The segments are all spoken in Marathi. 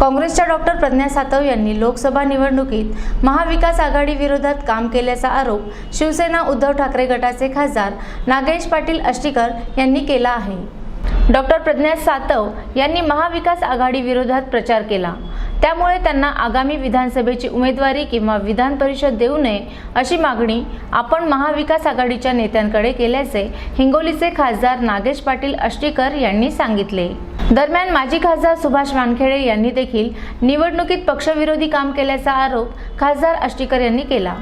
काँग्रेसच्या डॉक्टर प्रज्ञा सातव यांनी लोकसभा निवडणुकीत महाविकास आघाडी विरोधात काम केल्याचा आरोप शिवसेना उद्धव ठाकरे गटाचे खासदार नागेश पाटील अष्टीकर यांनी केला आहे. डॉक्टर प्रज्ञा सातव यांनी महाविकास आघाडी विरोधात प्रचार केला. त्यामुळे त्यांना आगामी विधानसभेची उमेदवारी किंवा विधान परिषद देऊ नये अशी मागणी आपण महाविकास आघाडीच्या नेत्यांकडे केल्याचे हिंगोलीचे खासदार नागेश पाटील अष्टीकर यांनी सांगितले. दरम्यान माजी खासदार सुभाष वानखेडे यांनी देखील निवडणुकीत पक्षविरोधी काम केल्याचा आरोप खासदार अष्टीकर यांनी केला.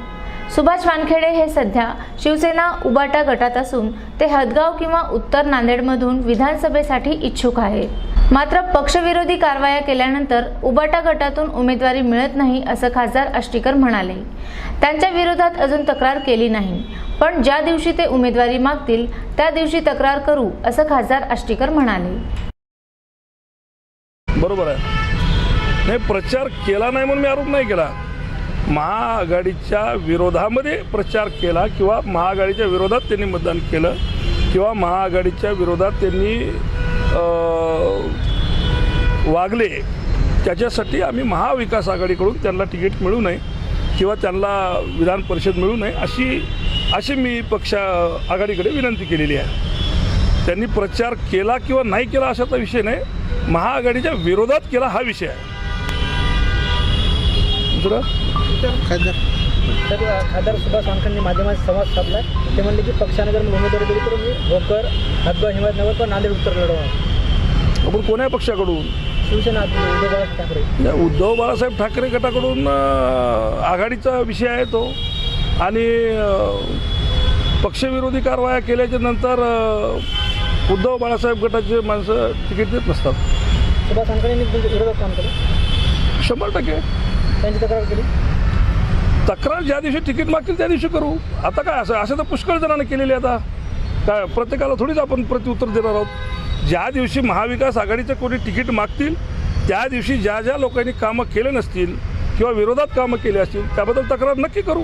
सुभाष वानखेडे हे सध्या शिवसेना उबाटा गटात असून ते हदगाव किंवा उत्तर नांदेडमधून विधानसभेसाठी इच्छुक आहेत. मात्र पक्षविरोधी कारवाया केल्यानंतर उबाटा गटातून उमेदवारी मिळत नाही असं खासदार अष्टीकर म्हणाले. त्यांच्या विरोधात अजून तक्रार केली नाही. पण ज्या दिवशी ते उमेदवारी मागतील त्या दिवशी तक्रार करू असं खासदार अष्टीकर म्हणाले. बरोबर आहे. नाही प्रचार केला नाही म्हणून मी आरोप नाही केला. महाआघाडीच्या विरोधामध्ये प्रचार केला किंवा महाआघाडीच्या विरोधात त्यांनी मतदान केलं किंवा महाआघाडीच्या विरोधात त्यांनी वागले त्याच्यासाठी आम्ही महाविकास आघाडीकडून त्यांना तिकीट मिळू नये किंवा त्यांना विधान परिषद मिळू नये अशी अशी मी पक्ष आघाडीकडे विनंती केलेली आहे. त्यांनी प्रचार केला किंवा नाही केला अशाचा विषय नाही महाआघाडीच्या विरोधात केला हा विषय आहे. दुसरं? खासदार. तर खासदार सुभाष वानखडेंनी माध्यमात संवाद साधला ते म्हणले की पक्षाने जर उमेदवारी दिली तर मी भोकर हातगाव हिमायतनगर पण नांदेड उत्तर लढवणार. आपण कोण्या पक्षाकडून? शिवसेना उद्धव बाळासाहेब ठाकरे. नाही, उद्धव बाळासाहेब ठाकरे गटाकडून आघाडीचा विषय आहे तो. आणि पक्षविरोधी कारवाया केल्याच्यानंतर उद्धव बाळासाहेब गटाचे माणसं तिकीट देत नसतात. सुभाष विरोधात काम केलं? शंभर टक्के. त्यांची तक्रार केली? तक्रार ज्या दिवशी तिकीट मागतील त्या दिवशी करू. आता काय असं असं तर पुष्कळ जणांनी केलेली आता. काय प्रत्येकाला थोडीच आपण प्रत्युत्तर देणार आहोत. ज्या दिवशी महाविकास आघाडीचे कोणी तिकीट मागतील त्या दिवशी ज्या ज्या लोकांनी कामं केले नसतील किंवा विरोधात कामं केली असतील त्याबद्दल तक्रार नक्की करू.